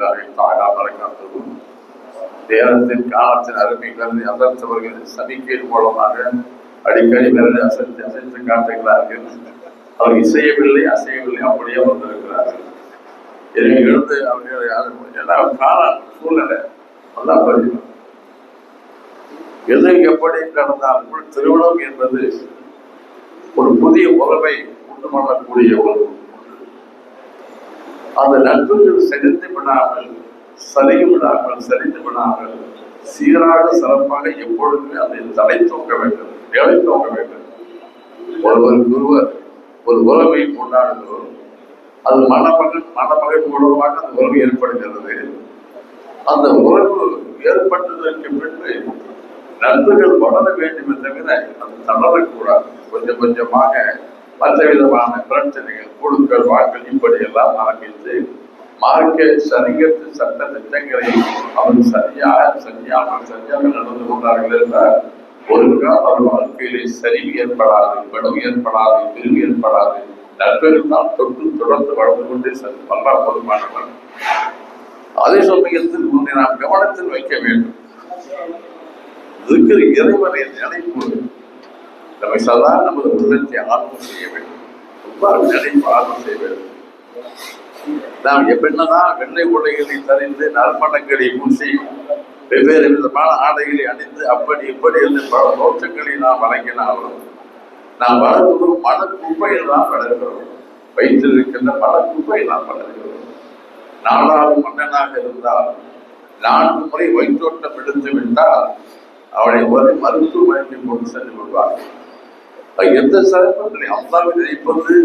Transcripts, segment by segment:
வரமத்துல்லாஹி தாகா பரக்காத்துஹு நேரத்தின் காலத்தின் அருமை அசர்த்தவர்கள் சமிக்கையின் மூலமாக அடிக்கடி விரலை அசைத்து அசைத்து காட்டுகிறார்கள் அவர் இசையவில்லை அசையவில்லை அப்படியே வந்திருக்கிறார்கள் எனவே எழுந்து அவர்கள் யாரும் எல்லாம் கால சூழ்நிலை நல்லா பதிவு எது எப்படி கடந்தால் திருவிழம் என்பது ஒரு புதிய உறவை உண்டு பண்ணக்கூடிய ஒரு அந்த நட்புகள் செறிந்து விடாமல் சரிந்து விடாமல் சரிந்து விடாமல் சீராக சிறப்பாக எப்பொழுதுமே அதை தலை தூக்க வேண்டும் வேலை தூக்க வேண்டும். ஒருவர் ஒருவர் ஒரு உறவை கொண்டாடுகிறோம். அது மணமகன் மணமகன் மூலமாக அந்த உறவு ஏற்படுகிறது. அந்த உறவு ஏற்பட்டதற்கு பின்பு நண்பர்கள் வளர வேண்டும் தவிர அது தளரக்கூடாது. கொஞ்சம் கொஞ்சமாக மற்ற விதமான பிரச்சனைகள் குழுக்கள் வாக்கள் இப்படி எல்லாம் ஆரம்பித்து மார்க்க சரிங்கத்து சட்ட திட்டங்களை அவர் சரியாக சரியாக சரியாக நடந்து கொண்டார்கள் என்றால் ஒரு கால் அவர் வாழ்க்கையிலே சரிவு ஏற்படாது படம் ஏற்படாது பிரிவு ஏற்படாது. நண்பர்கள் தான் தொட்டு தொடர்ந்து வளர்ந்து கொண்டே செல்லும் பல்லா போதுமானவர் அதே சமயத்தில் உன்னை நாம் கவனத்தில் வைக்க வேண்டும். இருக்கிற இறைவனை நினைப்பு நம்மை சதா நமது உள்ளத்தை ஆர்வம் செய்ய வேண்டும். ரொம்ப நினைப்பு ஆர்வம் செய்ய வேண்டும். நாம் எப்படின்னதான் வெள்ளை உடைகளை தறிந்து நறுமணங்களை பூசி வெவ்வேறு விதமான ஆடைகளை அணிந்து அப்படி இப்படி என்று பல தோற்றங்களை நாம் வழங்கினாலும் நாம் வளர்வது மன குப்பையில் தான் வளர்கிறோம் வைத்திருக்கின்ற குப்பையில் நாம் வளர்கிறோம் நாலாவது மன்னனாக இருந்தால் நான்கு முறை வைத்தோட்டம் எடுத்து விட்டால் அவளை ஒரு மருத்துவமனைக்கு கொண்டு சென்று விடுவார்கள். எந்த சிறப்பும் அல்லாவின் நினைப்பது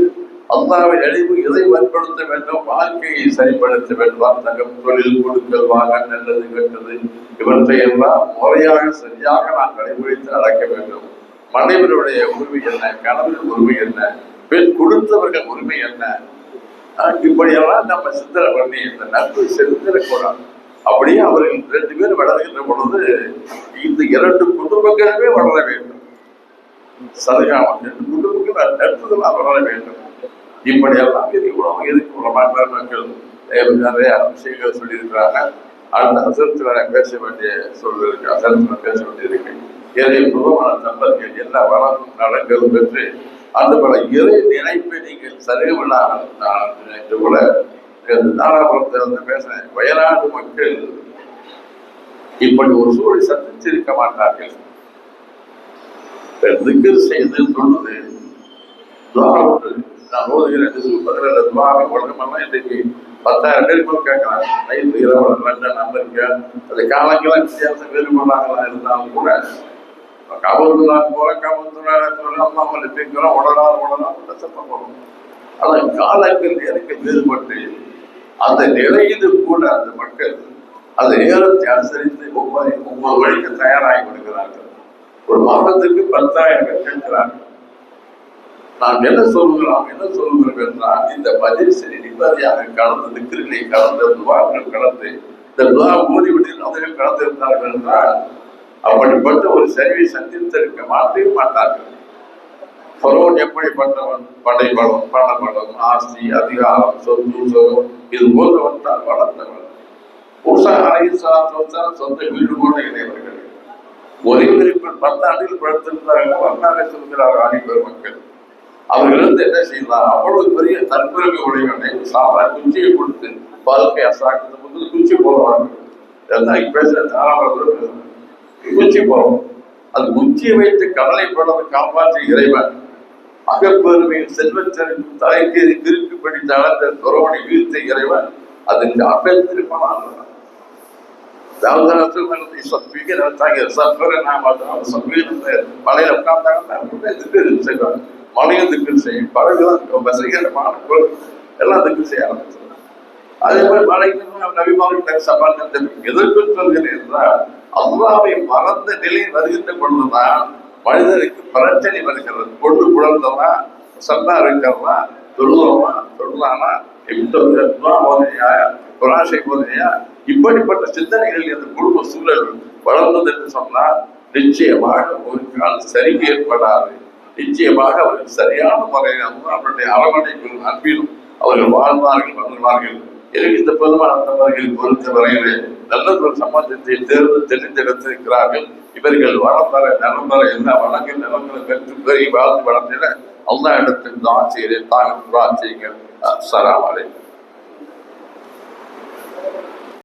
அல்லாவின் அழிவு எதை வற்படுத்த வேண்டும் வாழ்க்கையை சரிப்படுத்த வேண்டும் தங்கம் தொழில் கொடுக்கல் வாங்க நல்லது கெட்டது இவற்றை எல்லாம் முறையாக சரியாக நாம் கடைபிடித்து நடக்க வேண்டும். மனைவருடைய உரிமை என்ன? கணவன் உரிமை என்ன? பெண் கொடுத்தவர்கள் உரிமை என்ன? இப்படியெல்லாம் நம்ம சிந்தனை பண்ணி இந்த நட்பு செலுத்திடக்கூடாது அப்படியே அவர்கள் ரெண்டு பேர் வளர்கின்ற பொழுது இந்த இரண்டு குடும்பங்களுமே வளர வேண்டும். சதகாமம் ரெண்டு குடும்பங்கள் நட்புகளாக வளர வேண்டும். இப்படியெல்லாம் எதுக்கு உலகம் எதுக்கு உலகமான மக்கள் நிறைய விஷயங்கள் சொல்லியிருக்கிறாங்க? அடுத்த அசரத்தில் பேச வேண்டிய சூழல் இருக்கு அசரத்தில் பேச வேண்டியிருக்கு இறை புதுமான தம்பதிகள் எல்லா வளமும் நலங்களும் பெற்று அந்த போல இறை நினைப்பை நீங்கள் சரிவில்லாமல் நான் நினைத்து கூட தாராபுரத்தில் வந்து பேசினேன் வயநாடு மக்கள் இப்படி ஒரு சூழல் சந்திச்சிருக்க மாட்டார்கள். திக்கர் செய்து சொல்லுது துவா உண்டு. நான் ஓதுகிறேன் டிசம்பர் பதினேழு துவாவை உலகமெல்லாம் இன்றைக்கு பத்தாயிரம் பேர் கூட கேட்கலாம். நைட்டு இரவு ரெண்டு நம்பருக்கு அது காலங்கெல்லாம் வித்தியாசம் வேறுபாடாகலாம் இருந்தாலும் கூட காவல்துறை போல காவல்துறை அம்மா அம்மா பேக்கிறோம் உடனா உடனா சத்தம் போடும் ஆனால் காலங்கள் எனக்கு வேறுபட்டு அந்த நிலையிது கூட அந்த மக்கள் அந்த நேரத்தை அனுசரித்து ஒவ்வொரு ஒவ்வொரு வழிக்கு தயாராகி விடுகிறார்கள் ஒரு மாதத்துக்கு பத்தாயிரம் பேர் கேட்கிறார்கள் நாம் என்ன சொல்லுகிறோம் என்ன சொல்லுகிறோம் என்றால் இந்த பதில் சரி நிம்மதியாக கலந்து திக்கிரிகளை கலந்து துவாக்கள் கலந்து இந்த துவா ஓதிவிட்டில் அவர்கள் கலந்திருந்தார்கள் என்றால் அப்படிப்பட்ட ஒரு சரிவை சந்தித்திருக்க மாட்டவே மாட்டார்கள். பரோன் எப்படிப்பட்டவன் படைபலம் பணபலம் ஆஸ்தி அதிகாரம் சொத்து சுகம் இது போன்றவன் தான் வளர்ந்தவன். ஊசா சார் சொந்த வீடு கூட இணையவர்கள் ஒரே விரிப்பில் பத்தாண்டில் படுத்திருந்தார்கள் வரலாறு சொல்கிறார் ஆணி பெருமக்கள். அவர்களிருந்து என்ன செய்யலாம் அவ்வளவு பெரிய தற்பெருமை உடையவனை சாதா குச்சியை கொடுத்து வாழ்க்கை அசாக்கிறது போது குச்சி போடுவாங்க. எல்லாம் பேசுற தாராளம் குச்சி போவோம் அது குச்சியை வைத்து கடலை படத்தை காப்பாற்றி இறைவன். அகப்பெருமையின் செல்வச்சரின் தலைக்கு திருப்பி பிடித்த அளந்த துறவனை வீழ்த்த இறைவன். அதற்கு அப்பேல் திருப்பணம் தாவதாரத்தில் சொப்பிக்க நடத்தாங்க சப்பரை நாம் அதனால சொப்பிக்க உட்கார்ந்தாங்கன்னா திக்கு செய்வாங்க மலையும் திக்கு செய்யும் பறவைலாம் வசீகரமான குரல் எல்லாம் திக்கு செய்ய ஆரம்பிச்சாங்க அதே மாதிரி மலைக்கு நபிமாவிட்ட சபால் எதற்கு சொல்கிறேன் என்றால் அல்லாவை மறந்த நிலை வருகின்ற பொழுதுதான் மனிதனுக்கு பிரச்சனை வருகிறது கொண்டு குழந்தவா சந்தா இருக்கிறவா தொழுதவா தொழுதானா போதையா புராசை போதையா இப்படிப்பட்ட சிந்தனைகள் இந்த குடும்ப சூழல் வளர்ந்தது என்று சொன்னால் நிச்சயமாக ஒரு சரிவு ஏற்படாது. நிச்சயமாக அவர்கள் சரியான முறையில் அவருடைய அரவணைப்பிலும் அன்பிலும் அவர்கள் வாழ்வார்கள் வந்துள்ளார்கள் எனக்கு இந்த பெருமாள் அந்தவர்கள் பொறுத்த வரையிலே நல்லதொரு சம்பந்தத்தை தேர்ந்து தெரிந்தெடுத்திருக்கிறார்கள் இவர்கள் வளம் வர நலம் வழங்க எல்லா பெற்று பெருகி வாழ்ந்து வளர்ந்திட அல்லா இடத்தில் தான் செய்கிறேன் தாங்கள் துவா செய்யுங்கள். சராமலை